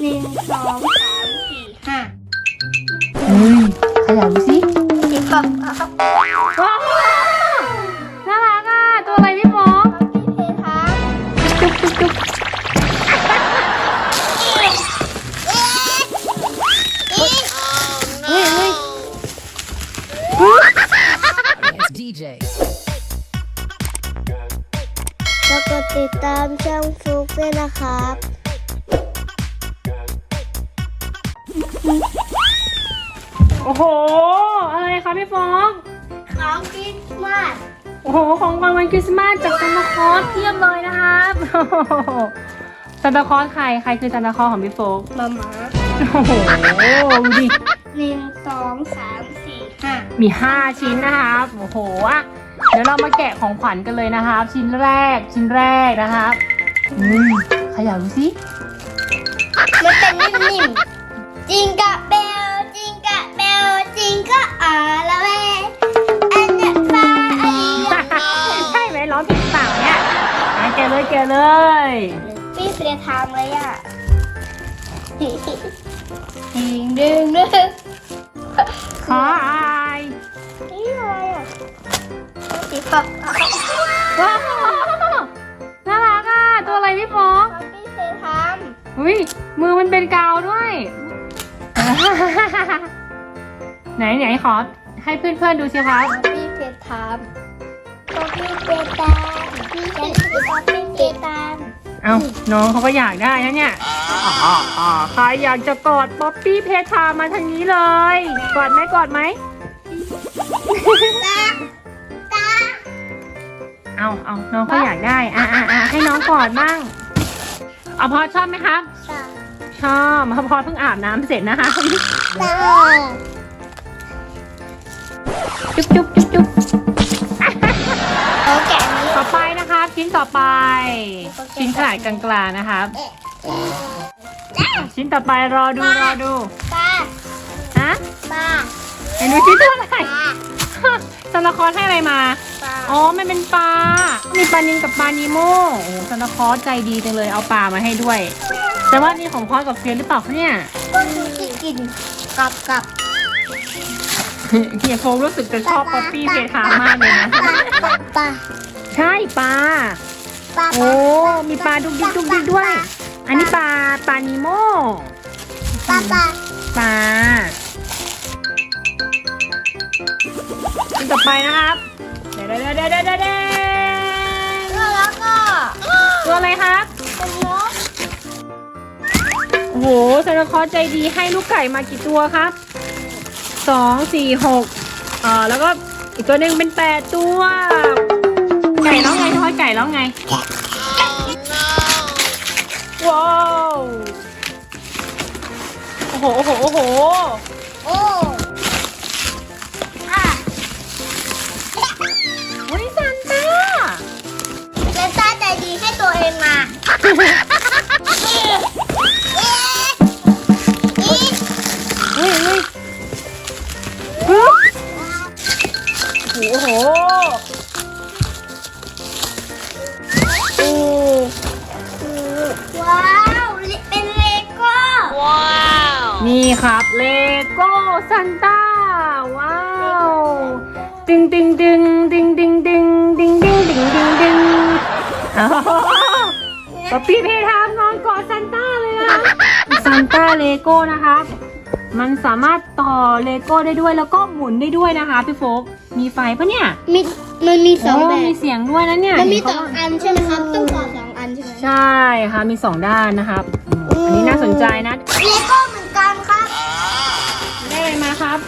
หนึ่งสองสามสี่ห้าเฮ้ยขยับดูสิสิบหกครับว้าวน่ารักอะ ตัวอะไรพี่โป๊กพี่เพทามจุ๊บจุ๊บจุ๊บเฮ้ยเฮ้ย DJ. แล้วก็ติดตามช่องฟลุกด้วยนะครับ อ้โห อะไรคะพี่โป๊กของคริสต์มาสโอ้โห ของขวัญวันคริสต์มาสจากซานตาคลอสเทียบเลยนะครับโอ้โหซานตาคลอสใคร ใครคือซานตาคลอสของพี่โฟกมาม่าโอ้โห ดูดิ หนึ่งสองสามสี่ห้ามี 5 ชิ้นนะครับ โอ้โหอะเดี๋ยวเรามาแกะของขวัญกันเลยนะครับ ชิ้นแรก ชิ้นแรกนะครับ อืมขยับดูสิมันเป็นนิ่มๆจิงกะเบลจิงกะเบ ลจิงกะอาละเวอันเดอร์ฟ้าอันนี้ใช่ไหมร้องผิดเปล่าเนี่ยอะแกะเลยแกะเลย พี่เพทามเลยอะดึงดึงดึงขออายนี่อะไรอะสิบหกว้าวน่ารักอะตัวอะไรพี่โฟกพี่เพทามอุ้ยมือมันเป็นกาวด้วย ไหนไหนขอให้เพื่อนๆดูสิครับ พี่เพทามพี่เพตามพี่เพตามพี่เพตามเอ้าน้องเขาก็อยากได้นะเนี่ยอ๋ออ๋อใครอยากจะกอดป๊อปปี้เพทามาทางนี้เลย กอดไหมกอดไหมตาตาเอาเอาน้องเขาอยากได้ อะอะอะให้น้องกอดบ้างเอาพอชอบไหมครับตาชอบพอพอเพิ่งอาบน้ำเสร็จนะคะตา จุ๊บจุ๊บจุ๊บจุ๊บโอเคอันนี้ ต่อไปนะครับ ชิ้นต่อไป ชิ้นขนาดกลางๆนะครับ ชิ้นต่อไปรอดูรอดูปลาฮะปลาเห็นดูชิ้นตัวไรปลาซานตาคลอสให้อะไรมา ปลาอ๋อมันเป็นปลา มีปลานิลกับปลานีโม่โอ้ซานตาคลอสใจดีจังเลยเอาปลามาให้ด้วย แต่ว่านี่ของพอสกับเฟียนหรือเปล่าคะเนี่ย ก็คือที่กินกับกับ เฮียโฟกรู้สึกจะชอบป๊อปปี้เพทามากเลยนะ ปลาใช่ปลา ปลาโอ้ มีปลาดุกดิกดุกดิกด้วย อันนี้ปลาปลานีโม่ปลาปลาปลาชิ้นต่อไปนะครับ เดี๋ยวเดี๋ยวเดี๋ยวเดี๋ยวเดี๋ยวเดี๋ยวแล้วก็ตัวอะไรครับเป็นนกโอ้โหซานตาคลอสใจดีให้ลูกไก่มากี่ตัวครับ สองสี่หกอ่าแล้วก็อีกตัวหนึ่งเป็นแปดตัว ไก่ร้องไงทอดไก่ร้องไง ว้าว โอ้โห โอ้โห โอ้โห นี่ครับเลโก้ซันต้าว้าวดึงดึงดึงดึงดึงดึงดึงดึงดึงดึงดึงอ๋อป๊อปปี้เพทามนอนกอดซันต้าเลยอะซันต้าเลโก้นะครับมันสามารถต่อเลโก้ได้ด้วยแล้วก็หมุนได้ด้วยนะคะพี่โฟกมีไฟปะเนี่ยมีมันมีสองแบโมีบเสียงด้วยนะเนี่ยมันมีเห็สเขาองว่าอันใช่ไหมครับต้องต่อสองอันใช่ไหมใช่ค่ะมีสองด้านนะครับ อืมอันนี้น่าสนใจนะ เลโก้เหมือนกันครับได้อะไรมาครับ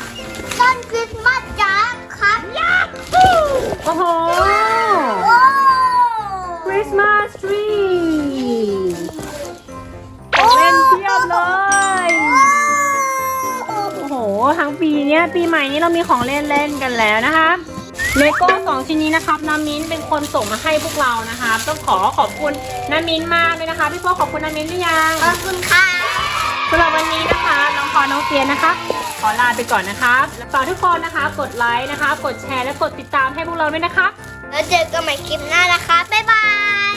ต้นคริสต์มาสจ้าครับยาฮูโอ้โหโอ้ Christmas tree เล่นเพียบเลย โอ้โห ทั้งปีเนี้ยปีใหม่นี้เรามีของเล่นเล่นกันแล้วนะคะ เลโก้สองชิ้นนี้นะครับน้ามิ้นเป็นคนส่งมาให้พวกเรานะคะต้องขอขอบคุณน้ามิ้นมากเลยนะคะพี่โฟขอบคุณน้ามิ้นหรือยังขอบคุณค่ะสำหรับวันนี้นะคะน้องพอน้องเฟียนนะคะ ขอลาไปก่อนนะคะฝากทุกคนนะคะกดไลค์นะคะ กดแชร์และกดติดตามให้พวกเราด้วยนะคะ แล้วเจอกันใหม่คลิปหน้านะคะบ๊ายบาย